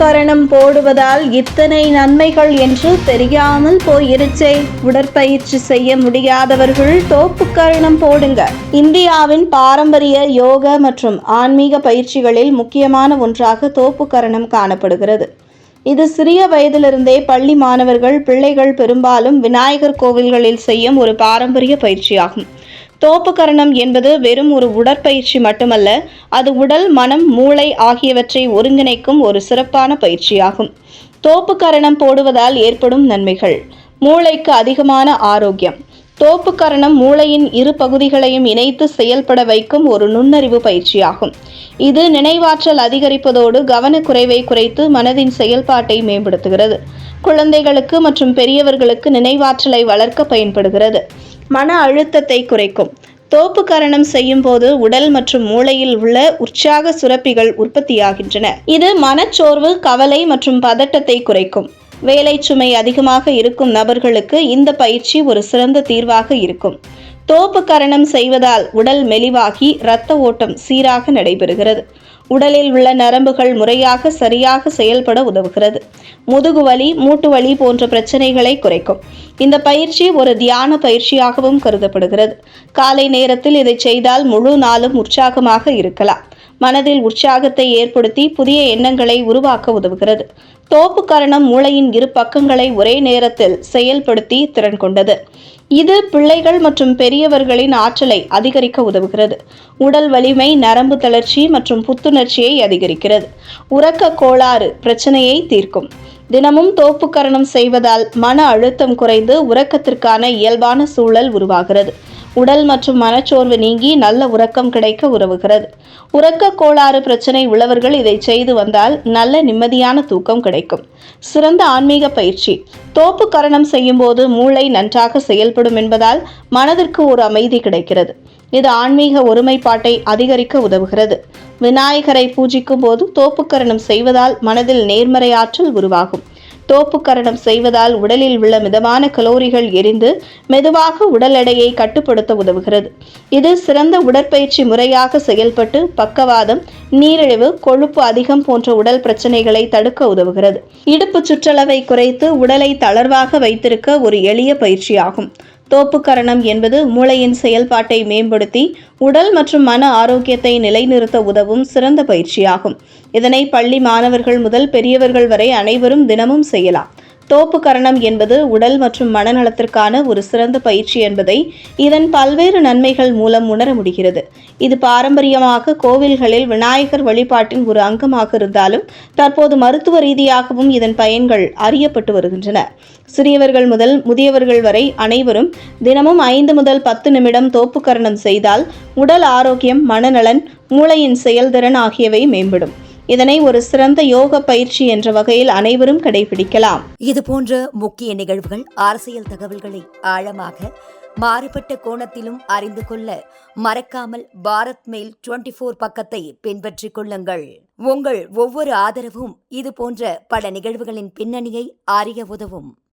கரணம் போடுவதால் இத்தனை நன்மைகள் என்று தெரியாமல் போயிருச்சே. உடற்பயிற்சி செய்ய முடியாதவர்கள் தோப்பு கரணம் போடுங்க. இந்தியாவின் பாரம்பரிய யோக மற்றும் ஆன்மீக பயிற்சிகளில் முக்கியமான ஒன்றாக தோப்பு கரணம் காணப்படுகிறது. இது சிறிய வயதிலிருந்தே பள்ளி மாணவர்கள் பிள்ளைகள் பெரும்பாலும் விநாயகர் கோவில்களில் செய்யும் ஒரு பாரம்பரிய பயிற்சியாகும். தோப்புக்கரணம் என்பது வெறும் ஒரு உடற்பயிற்சி மட்டுமல்ல அது உடல் மனம் மூளை ஆகியவற்றை ஒருங்கிணைக்கும் ஒரு சிறப்பான பயிற்சியாகும். தோப்புக்கரணம் போடுவதால் ஏற்படும் நன்மைகள். மூளைக்கு அதிகமான ஆரோக்கியம். தோப்புக்கரணம் மூளையின் இரு பகுதிகளையும் இணைத்து செயல்பட வைக்கும் ஒரு நுண்ணறிவு பயிற்சியாகும். இது நினைவாற்றல் அதிகரிப்பதோடு கவனக்குறைவை குறைத்து மனதின் செயல்பாட்டை மேம்படுத்துகிறது. குழந்தைகளுக்கு மற்றும் பெரியவர்களுக்கு நினைவாற்றலை வளர்க்க பயன்படுகிறது. மன அழுத்தத்தை குறைக்கும். தோப்பு கரணம் செய்யும் போது உடல் மற்றும் மூளையில் உள்ள உற்சாக சுரப்பிகள் உற்பத்தியாகின்றன. இது மனச்சோர்வு கவலை மற்றும் பதட்டத்தை குறைக்கும். வேலை சுமை அதிகமாக இருக்கும் நபர்களுக்கு இந்த பயிற்சி ஒரு சிறந்த தீர்வாக இருக்கும். தோப்பு கரணம் செய்வதால் உடல் மெலிவாகி இரத்த ஓட்டம் சீராக நடைபெறுகிறது. உடலில் உள்ள நரம்புகள் முறையாக சரியாக செயல்பட உதவுகிறது. முதுகுவலி மூட்டு வலி போன்ற பிரச்சனைகளை குறைக்கும். இந்த பயிற்சி ஒரு தியான பயிற்சியாகவும் கருதப்படுகிறது. காலை நேரத்தில் இதை செய்தால் முழு நாளும் உற்சாகமாக இருக்கலாம். மனதில் உற்சாகத்தை ஏற்படுத்தி புதிய எண்ணங்களை உருவாக்க உதவுகிறது. தோப்பு கரணம் மூளையின் இரு பக்கங்களை ஒரே நேரத்தில் செயல்படுத்தி திறன் கொண்டது. இது பிள்ளைகள் மற்றும் பெரியவர்களின் ஆற்றலை அதிகரிக்க உதவுகிறது. உடல் வலிமை நரம்பு தளர்ச்சி மற்றும் புத்துணர்ச்சியை அதிகரிக்கிறது. உறக்க கோளாறு பிரச்சனையை தீர்க்கும். தினமும் தோப்புக்கரணம் செய்வதால் மன அழுத்தம் குறைந்து உறக்கத்திற்கான இயல்பான சூழல் உருவாகிறது. உடல் மற்றும் மனச்சோர்வு நீங்கி நல்ல உறக்கம் கிடைக்க உதவுகிறது. உறக்க கோளாறு பிரச்சனை உள்ளவர்கள் இதை செய்து வந்தால் நல்ல நிம்மதியான தூக்கம் கிடைக்கும். சிறந்த ஆன்மீக பயிற்சி. தோப்பு கரணம் செய்யும்போது மூளை நன்றாக செயல்படும் என்பதால் மனதிற்கு ஒரு அமைதி கிடைக்கிறது. இது ஆன்மீக ஒருமைப்பாட்டை அதிகரிக்க உதவுகிறது. விநாயகரை பூஜிக்கும் போது தோப்புக்கரணம் செய்வதால் மனதில் நேர்மறை ஆற்றல் உருவாகும். தோப்புக்கரணம் செய்வதால் உடலில் உள்ள மிதமான கலோரிகள் எரிந்து மெதுவாக உடல் எடையை கட்டுப்படுத்த உதவுகிறது. இது சிறந்த உடற்பயிற்சி முறையாக செயல்பட்டு பக்கவாதம் நீரிழிவு கொழுப்பு அதிகம் போன்ற உடல் பிரச்சனைகளை தடுக்க உதவுகிறது. இடுப்பு சுற்றளவை குறைத்து உடலை தளர்வாக வைத்திருக்க ஒரு எளிய பயிற்சியாகும். தோப்புக்கரணம் என்பது மூளையின் செயல்பாட்டை மேம்படுத்தி உடல் மற்றும் மன ஆரோக்கியத்தை நிலைநிறுத்த உதவும் சிறந்த பயிற்சியாகும். இதனை பள்ளி மாணவர்கள் முதல் பெரியவர்கள் வரை அனைவரும் தினமும் செய்யலாம். தோப்பு கரணம் என்பது உடல் மற்றும் மனநலத்திற்கான ஒரு சிறந்த பயிற்சி என்பதை இதன் பல்வேறு நன்மைகள் மூலம் உணர முடிகிறது. இது பாரம்பரியமாக கோவில்களில் விநாயகர் வழிபாட்டின் ஒரு அங்கமாக இருந்தாலும் தற்போது மருத்துவ ரீதியாகவும் இதன் பயன்கள் அறியப்பட்டு வருகின்றன. சிறியவர்கள் முதல் முதியவர்கள் வரை அனைவரும் தினமும் ஐந்து முதல் பத்து நிமிடம் தோப்புக்கரணம் செய்தால் உடல் ஆரோக்கியம் மனநலன் மூளையின் செயல்திறன் ஆகியவை மேம்படும். இதனை ஒரு சிறந்த யோக பயிற்சி என்ற வகையில் அனைவரும் கடைபிடிக்கலாம். இது போன்ற முக்கிய நிகழ்வுகள் அரசியல் தகவல்களை ஆழமாக மாறுபட்ட கோணத்திலும் அறிந்து கொள்ள மறக்காமல் பாரத் மெயில் டுவெண்டி ஃபோர் பக்கத்தை பின்பற்றிக் கொள்ளுங்கள். உங்கள் ஒவ்வொரு ஆதரவும் இது போன்ற பல நிகழ்வுகளின் பின்னணியை அறிய உதவும்.